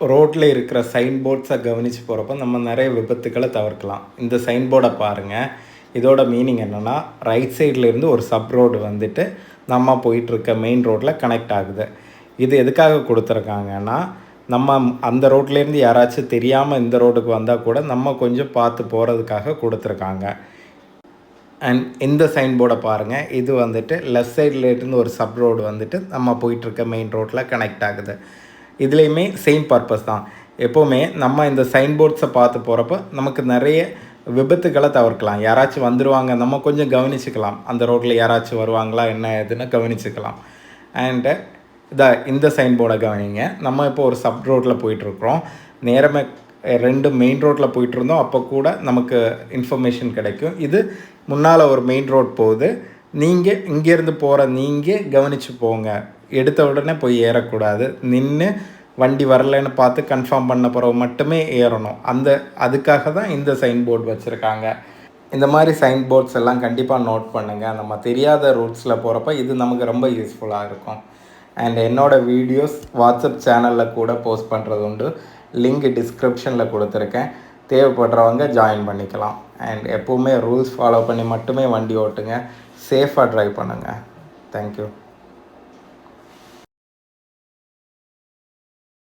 ரோட்டில் இருக்கிற சைன் போர்ட்ஸை கவனித்து போகிறப்ப நம்ம நிறைய விபத்துக்களை தவிர்க்கலாம். இந்த சைன் போர்டை பாருங்கள் இதோட மீனிங் என்னென்னா ரைட் சைட்லேருந்து ஒரு சப் ரோடு வந்துட்டு நம்ம போயிட்டுருக்க மெயின் ரோட்டில் கனெக்ட் ஆகுது. இது எதுக்காக கொடுத்துருக்காங்கன்னா நம்ம அந்த ரோட்லேருந்து யாராச்சும் தெரியாமல் இந்த ரோடுக்கு வந்தால் கூட நம்ம கொஞ்சம் பார்த்து போகிறதுக்காக கொடுத்துருக்காங்க. அண்ட் இந்த சைன் போர்டை பாருங்கள் இது வந்துட்டு லெஃப்ட் சைட்லேருந்து ஒரு சப் ரோடு வந்துட்டு நம்ம போயிட்டுருக்க மெயின் ரோட்டில் கனெக்ட் ஆகுது. இதுலேயுமே சேம் பர்பஸ் தான். எப்போவுமே நம்ம இந்த சைன் போர்ட்ஸை பார்த்து போகிறப்ப நமக்கு நிறைய விபத்துக்களை தவிர்க்கலாம். யாராச்சும் வந்துடுவாங்க நம்ம கொஞ்சம் கவனிச்சுக்கலாம். அந்த ரோட்டில் யாராச்சும் வருவாங்களா என்ன ஏதுன்னு கவனிச்சுக்கலாம். அண்டு இதை இந்த சைன் போர்டை கவனிங்க. நம்ம இப்போ ஒரு சப் ரோட்டில் போயிட்டுருக்குறோம். நேரமே ரெண்டு மெயின் ரோட்டில் போயிட்டு இருந்தோம் அப்போ கூட நமக்கு இன்ஃபர்மேஷன் கிடைக்கும். இது முன்னால் ஒரு மெயின் ரோட் போகுது. நீங்கள் இங்கேருந்து போகிற நீங்கள் கவனித்து போங்க. எடுத்த உடனே போய் ஏறக்கூடாது. நின்று வண்டி வரலைன்னு பார்த்து கன்ஃபார்ம் பண்ண பிறகு மட்டுமே ஏறணும். அந்த அதுக்காக தான் இந்த சைன் போர்டு வச்சுருக்காங்க. இந்த மாதிரி சைன் போர்ட்ஸ் எல்லாம் கண்டிப்பாக நோட் பண்ணுங்கள் நம்ம தெரியாத ரூட்ஸில் போகிறப்ப இது நமக்கு ரொம்ப யூஸ்ஃபுல்லாக இருக்கும். அண்ட் என்னோடய வீடியோஸ் வாட்ஸ்அப் சேனலில் கூட போஸ்ட் பண்ணுறது உண்டு. லிங்க் டிஸ்கிரிப்ஷனில் கொடுத்துருக்கேன். தேவைப்படுறவங்க ஜாயின் பண்ணிக்கலாம். அண்ட் எப்போவுமே ரூல்ஸ் ஃபாலோ பண்ணி மட்டுமே வண்டி ஓட்டுங்க. சேஃபாக ட்ரைவ் பண்ணுங்கள் தேங்க்யூ